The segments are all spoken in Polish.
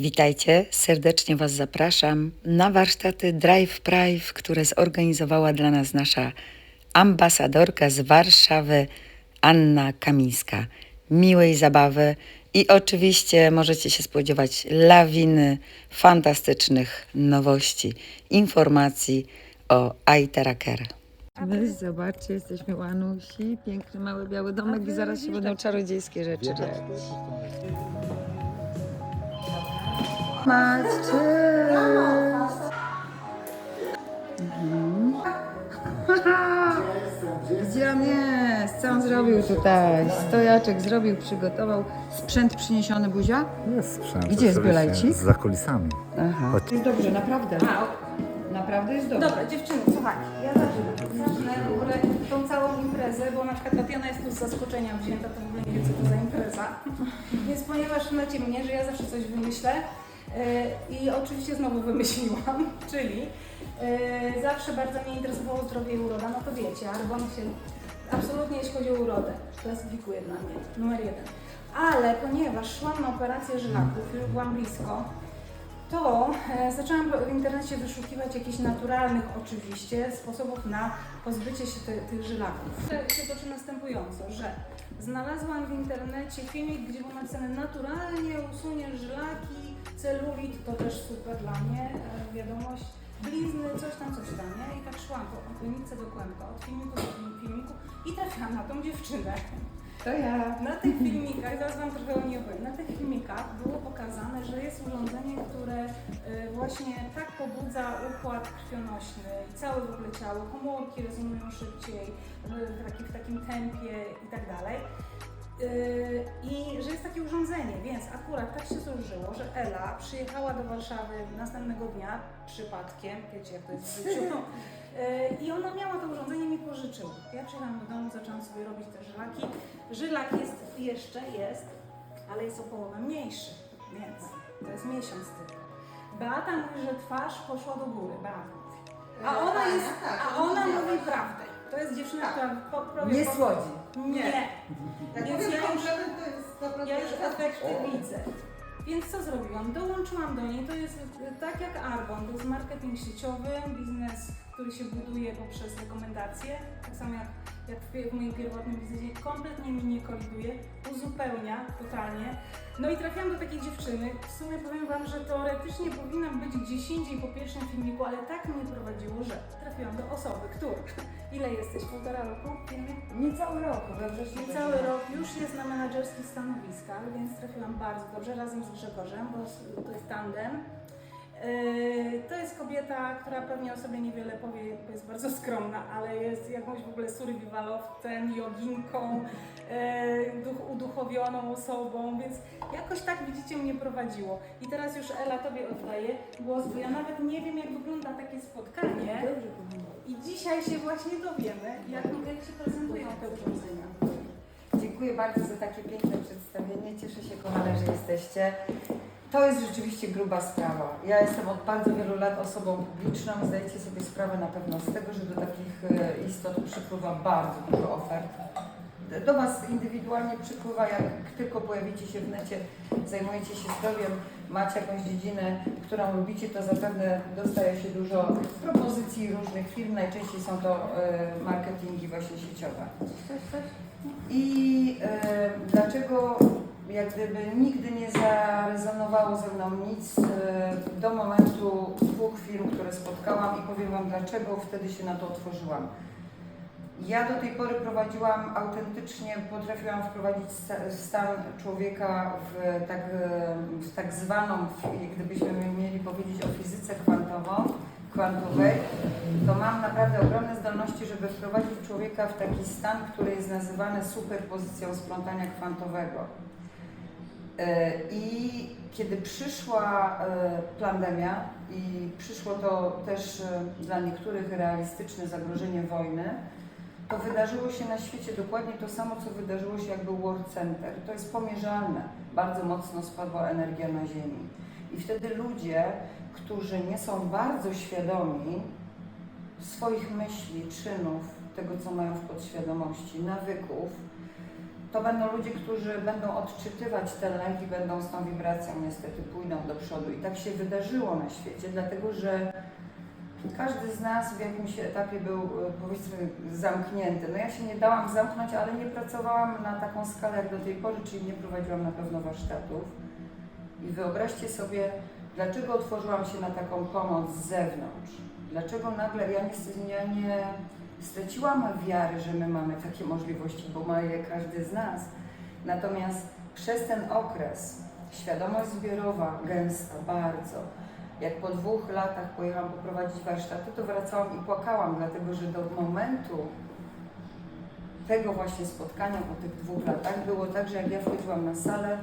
Witajcie, serdecznie Was zapraszam na warsztaty Drive Prive, które zorganizowała dla nas nasza ambasadorka z Warszawy, Anna Kamińska. Miłej zabawy i oczywiście możecie się spodziewać lawiny fantastycznych nowości, informacji o iTeraker. Weź zobaczcie, jesteśmy u Anusi, piękny mały biały domek i zaraz się będą czarodziejskie rzeczy dziać. Mać, cześć! Mhm. Gdzie on jest? Co on zrobił tutaj? Stojaczek zrobił, przygotował. Sprzęt przyniesiony, Buzia? Jest sprzęt. Gdzie jest oczywiście, Bielajcik? Za kulisami. Aha. Chodź. Jest dobrze, naprawdę. Naprawdę jest dobrze. Dobra, dziewczyny, słuchajcie, ja zacznę, zacznę w ogóle tą całą imprezę, bo na przykład Tatiana jest tu z zaskoczenia wzięta, to w ogóle nie wie, co to za impreza. Więc ponieważ znacie mnie, że ja zawsze coś wymyślę i oczywiście znowu wymyśliłam, czyli yy, zawsze bardzo mnie interesowało zdrowie i uroda, no to wiecie, Arbon się absolutnie jeśli chodzi o urodę, klasyfikuje dla mnie, numer jeden. Ale ponieważ szłam na operację żylaków, już byłam blisko, to e, zaczęłam w internecie wyszukiwać jakichś naturalnych oczywiście sposobów na pozbycie się ty, tych żylaków. To się toczy następująco, że znalazłam w internecie filmik, gdzie był napisane naturalnie usuniesz żylaki, celulit, to też super dla mnie, e, wiadomość, blizny, coś tam, coś tam, nie? I tak szłam po klinice do kłębka, od filmiku do filmiku i trafiłam na tą dziewczynę. To ja. Na tych filmikach, zaraz Wam trochę o niej opowiem, na tych filmikach było pokazane, że jest urządzenie, które y, właśnie tak pobudza układ krwionośny i całe w ogóle ciało, komórki rezonują szybciej, taki, w takim tempie i tak dalej. Y, I że jest takie urządzenie, więc akurat tak się złożyło, że Ela przyjechała do Warszawy następnego dnia przypadkiem, wiecie jak to jest w życiu, Y, I ona miała to urządzenie i mi pożyczyła. Ja przyjechałam do domu, zaczęłam sobie robić te żylaki. Żylak jest jeszcze, jest, ale jest o połowę mniejszy, więc to jest miesiąc tylko. Beata mówi, że twarz poszła do góry, Beata mówi. A ona, jest, a ona mówi prawdę. To jest dziewczyna, która po, powie... Nie po- słodzi. Nie. Jak Więc powiem ja już- komplement, to jest naprawdę Ja już efekty widzę. Więc co zrobiłam? Dołączyłam do niej. To jest y, tak jak Arbon, to jest marketing sieciowy, biznes, który się buduje poprzez rekomendacje. Tak samo jak, jak w moim pierwotnym biznesie, kompletnie mi nie koliduje, uzupełnia totalnie. No i trafiłam do takiej dziewczyny. W sumie powiem Wam, że teoretycznie powinnam być gdzieś indziej po pierwszym filmiku, ale tak mnie prowadziło, że trafiłam do osoby, która. Ile jesteś? Półtora roku w firmie? Niecały rok, we wrześniu. Cały rok już jest na menedżerskich stanowiskach, więc trafiłam bardzo dobrze razem z Grzegorzem, bo to jest tandem. Yy, To jest kobieta, która pewnie o sobie niewiele powie, bo jest bardzo skromna, ale jest jakąś w ogóle survivalowcem, joginką, yy, duch, uduchowioną osobą, więc jakoś tak widzicie mnie prowadziło. I teraz już Ela Tobie oddaję głos, bo ja nawet nie wiem jak wygląda takie spotkanie i dzisiaj się właśnie dowiemy, jak, jak się prezentują te urządzenia. Dziękuję bardzo za takie piękne przedstawienie. Cieszę się, kochane, że jesteście. To jest rzeczywiście gruba sprawa. Ja jestem od bardzo wielu lat osobą publiczną. Zdajecie sobie sprawę na pewno z tego, że do takich e, istot przypływa bardzo dużo ofert. Do Was indywidualnie przypływa, jak tylko pojawicie się w necie, zajmujecie się zdrowiem, macie jakąś dziedzinę, którą lubicie, to zapewne dostaje się dużo propozycji różnych firm. Najczęściej są to e, marketingi właśnie sieciowe. I e, dlaczego jak gdyby nigdy nie zarezonowało ze mną nic e, do momentu dwóch firm, które spotkałam i powiem Wam dlaczego wtedy się na to otworzyłam. Ja do tej pory prowadziłam autentycznie, potrafiłam wprowadzić sta- stan człowieka w tak, e, w tak zwaną, gdybyśmy mieli powiedzieć o fizyce kwantową, kwantowej, to mam naprawdę ogromne zdolności, żeby wprowadzić człowieka w taki stan, który jest nazywany superpozycją splątania kwantowego. E, I kiedy przyszła e, pandemia i przyszło to też e, dla niektórych realistyczne zagrożenie wojny, to wydarzyło się na świecie dokładnie to samo, co wydarzyło się jak był World Center. To jest pomierzalne. Bardzo mocno spadła energia na Ziemi. I wtedy ludzie, którzy nie są bardzo świadomi swoich myśli, czynów, tego co mają w podświadomości, nawyków, to będą ludzie, którzy będą odczytywać ten lęk i będą z tą wibracją niestety pójdą do przodu. I tak się wydarzyło na świecie, dlatego że każdy z nas w jakimś etapie był, e, powiedzmy, zamknięty. No ja się nie dałam zamknąć, ale nie pracowałam na taką skalę jak do tej pory, czyli nie prowadziłam na pewno warsztatów. I wyobraźcie sobie, dlaczego otworzyłam się na taką pomoc z zewnątrz. Dlaczego nagle ja nie, ja nie straciłam wiary, że my mamy takie możliwości, bo ma je każdy z nas. Natomiast przez ten okres świadomość zbiorowa, gęsta, bardzo. Jak po dwóch latach pojechałam poprowadzić warsztaty, to wracałam i płakałam, dlatego że do momentu tego właśnie spotkania po tych dwóch latach było tak, że jak ja wchodziłam na salę,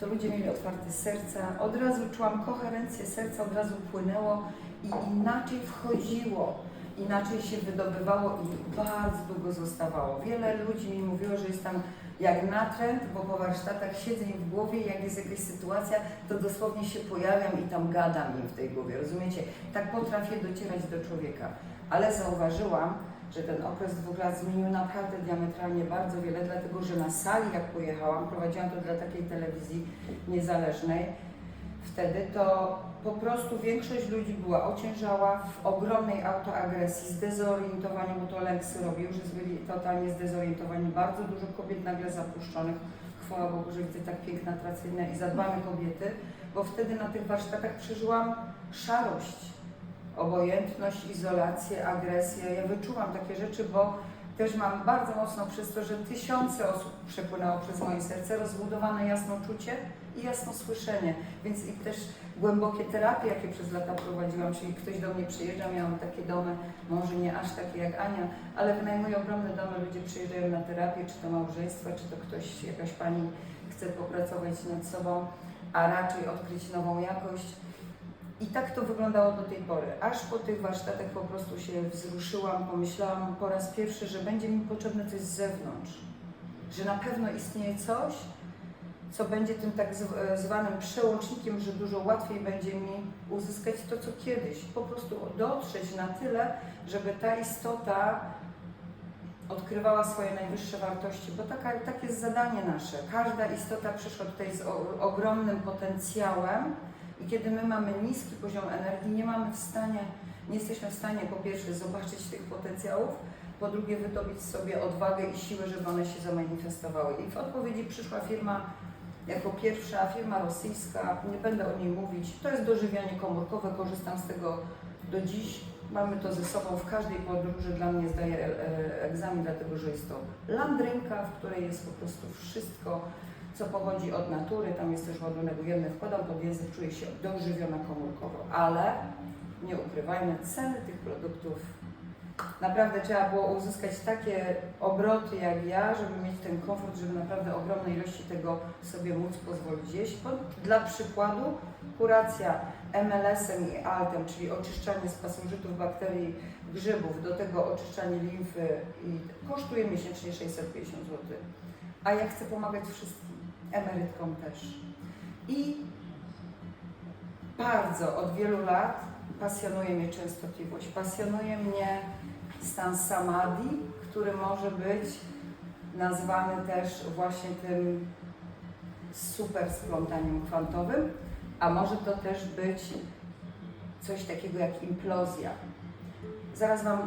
to ludzie mieli otwarte serca, od razu czułam koherencję serca, od razu płynęło i inaczej wchodziło, inaczej się wydobywało i bardzo długo zostawało. Wiele ludzi mi mówiło, że jestem jak natręt, bo po warsztatach siedzę im w głowie i jak jest jakaś sytuacja, to dosłownie się pojawiam i tam gadam im w tej głowie, rozumiecie? Tak potrafię docierać do człowieka. Ale zauważyłam, że ten okres dwóch lat zmienił naprawdę diametralnie bardzo wiele, dlatego że na sali, jak pojechałam, prowadziłam to dla takiej telewizji niezależnej, wtedy to po prostu większość ludzi była ociężała w ogromnej autoagresji, zdezorientowani, bo to lęksy robił, że byli totalnie zdezorientowani. Bardzo dużo kobiet nagle zapuszczonych. Chwała Bogu, że widzę tak piękne, atrakcyjne i zadbane kobiety, bo wtedy na tych warsztatach przeżyłam szarość, obojętność, izolację, agresję. Ja wyczułam takie rzeczy, bo też mam bardzo mocno przez to, że tysiące osób przepłynęło przez moje serce, rozbudowane jasnoczucie i jasnosłyszenie, więc i też głębokie terapie, jakie przez lata prowadziłam, czyli ktoś do mnie przyjeżdżał, miałam takie domy, może nie aż takie jak Ania, ale wynajmuję ogromne domy, ludzie przyjeżdżają na terapię, czy to małżeństwa, czy to ktoś, jakaś pani chce popracować nad sobą, a raczej odkryć nową jakość. I tak to wyglądało do tej pory. Aż po tych warsztatach po prostu się wzruszyłam, pomyślałam po raz pierwszy, że będzie mi potrzebne coś z zewnątrz. Że na pewno istnieje coś, co będzie tym tak e, zwanym przełącznikiem, że dużo łatwiej będzie mi uzyskać to, co kiedyś. Po prostu dotrzeć na tyle, żeby ta istota odkrywała swoje najwyższe wartości, bo taka, takie jest zadanie nasze. Każda istota przyszła tutaj z ogromnym potencjałem i kiedy my mamy niski poziom energii, nie mamy w stanie, nie jesteśmy w stanie po pierwsze zobaczyć tych potencjałów, po drugie wydobyć sobie odwagę i siłę, żeby one się zamanifestowały. I w odpowiedzi przyszła firma jako pierwsza, firma rosyjska, nie będę o niej mówić, to jest dożywianie komórkowe, korzystam z tego do dziś. Mamy to ze sobą w każdej podróży. Dla mnie zdaję e, egzamin, dlatego że jest to landrynka, w której jest po prostu wszystko, co pochodzi od natury. Tam jest też ładunek ujemny, wkładam pod język, czuję się dożywiona komórkowo, ale nie ukrywajmy, ceny tych produktów naprawdę trzeba było uzyskać takie obroty jak ja, żeby mieć ten komfort, żeby naprawdę ogromne ilości tego sobie móc pozwolić jeść. Dla przykładu kuracja MLS-em i altem, czyli oczyszczanie z pasożytów, bakterii, grzybów, do tego oczyszczanie limfy i kosztuje miesięcznie 650 zł. A ja chcę pomagać wszystkim, emerytkom też. I bardzo od wielu lat pasjonuje mnie częstotliwość, pasjonuje mnie stan samadhi, który może być nazwany też właśnie tym super splątaniem kwantowym, a może to też być coś takiego jak implozja. Zaraz Wam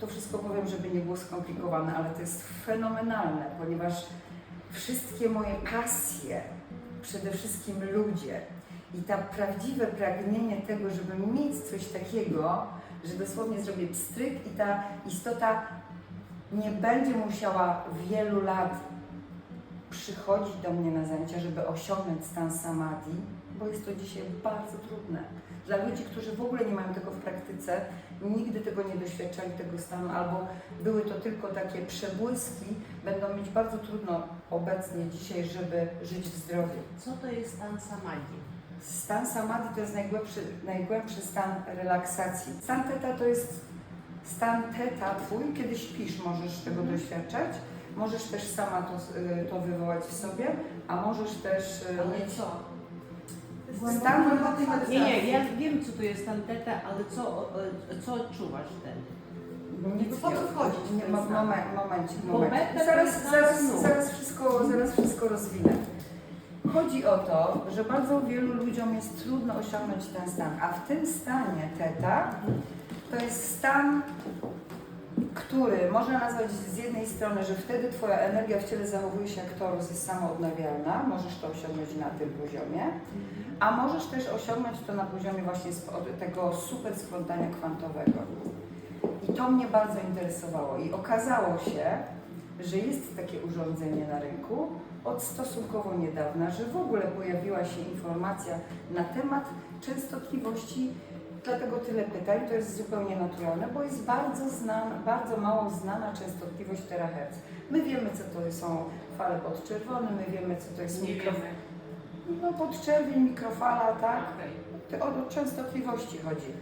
to wszystko powiem, żeby nie było skomplikowane, ale to jest fenomenalne, ponieważ wszystkie moje pasje, przede wszystkim ludzie i ta prawdziwe pragnienie tego, żeby mieć coś takiego, że dosłownie zrobię pstryk i ta istota nie będzie musiała wielu lat przychodzić do mnie na zajęcia, żeby osiągnąć stan samadhi, bo jest to dzisiaj bardzo trudne. Dla ludzi, którzy w ogóle nie mają tego w praktyce, nigdy tego nie doświadczali, tego stanu, albo były to tylko takie przebłyski, będą mieć bardzo trudno obecnie dzisiaj, żeby żyć w zdrowiu. Co to jest stan samadhi? Stan samadhi to jest najgłębszy, najgłębszy stan relaksacji. Stan teta to jest stan teta twój, kiedy śpisz, możesz tego doświadczać. Możesz też sama to, y, to wywołać w sobie, a możesz też y, Ale mieć co? Stan głębokiej Nie, nie, medytacji. ja wiem co to jest stan teta, ale co, e, co odczuwasz wtedy? Nic No po co nie- wchodzić w Nie, ten mo- stan? moment, momencik, Bo momencik. meta to Zaraz, zaraz, zaraz, wszystko, zaraz wszystko rozwinę. Chodzi o to, że bardzo wielu ludziom jest trudno osiągnąć ten stan, a w tym stanie teta to jest stan, który można nazwać z jednej strony, że wtedy Twoja energia w ciele zachowuje się jak torus, jest samoodnawialna, możesz to osiągnąć na tym poziomie, a możesz też osiągnąć to na poziomie właśnie tego super splątania kwantowego. I to mnie bardzo interesowało i okazało się, że jest takie urządzenie na rynku od stosunkowo niedawna, że w ogóle pojawiła się informacja na temat częstotliwości, dlatego tyle pytań, to jest zupełnie naturalne, bo jest bardzo znana, bardzo mało znana częstotliwość terahertz. My wiemy, co to są fale podczerwone, my wiemy, co to jest mikro... No podczerwień, mikrofala, tak? O, o częstotliwości chodzi.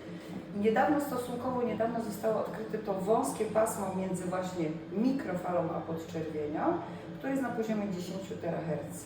Niedawno, stosunkowo niedawno zostało odkryte to wąskie pasmo między właśnie mikrofalą a podczerwienią, które jest na poziomie 10 THz.